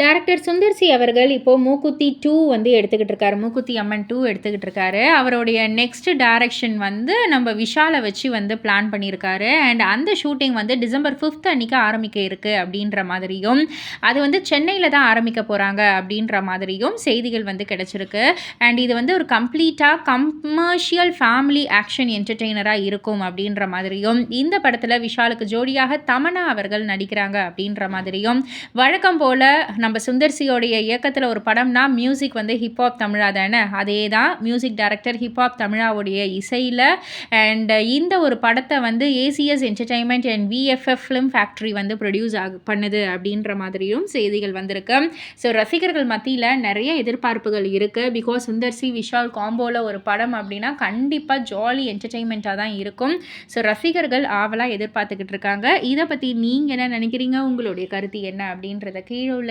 Director Sundar C அவர்கள் இப்போது மூக்குத்தி டூ வந்து எடுத்துக்கிட்டு இருக்காரு மூக்குத்தி அம்மன் டூ எடுத்துக்கிட்டு இருக்காரு அவருடைய நெக்ஸ்ட் டேரக்ஷன் வந்து நம்ம விஷாலை வச்சு வந்து பிளான் பண்ணியிருக்காரு. அண்ட் அந்த ஷூட்டிங் வந்து டிசம்பர் ஃபிஃப்த் அன்றைக்கி ஆரம்பிக்க இருக்குது அப்படின்ற மாதிரியும் அது வந்து சென்னையில் தான் ஆரம்பிக்க போகிறாங்க அப்படின்ற மாதிரியும் செய்திகள் வந்து கிடச்சிருக்கு. அண்ட் இது வந்து ஒரு கம்ப்ளீட்டாக கமர்ஷியல் ஃபேமிலி ஆக்ஷன் என்டர்டெய்னராக இருக்கும் அப்படின்ற மாதிரியும் இந்த படத்தில் விஷாலுக்கு ஜோடியாக தமனா அவர்கள் நடிக்கிறாங்க அப்படின்ற மாதிரியும் வழக்கம் போல் நம்ம சுந்தர்சியோடைய இயக்கத்தில் ஒரு படம்னா மியூசிக் வந்து ஹிப்ஹாப் தமிழா தானே? அதே தான் மியூசிக் டைரக்டர் ஹிப்ஹாப் தமிழாவுடைய இசையில் அண்ட் இந்த ஒரு படத்தை வந்து ACS entertainment and VFF film factory வந்து ப்ரொடியூஸ் ஆக பண்ணுது அப்படின்ற மாதிரியும் செய்திகள் வந்திருக்கு. ஸோ ரசிகர்கள் மத்தியில் நிறைய எதிர்பார்ப்புகள் இருக்குது பிகாஸ் சுந்தர்சி விஷால் காம்போவில் ஒரு படம் அப்படின்னா கண்டிப்பாக ஜாலி என்டர்டெயின்மெண்ட்டாக தான் இருக்கும். ஸோ ரசிகர்கள் ஆவலாக எதிர்பார்த்துக்கிட்டு இருக்காங்க. இதை பற்றி நீங்கள் என்ன நினைக்கிறீங்க? உங்களுடைய கருத்து என்ன அப்படின்றத கீழே உள்ள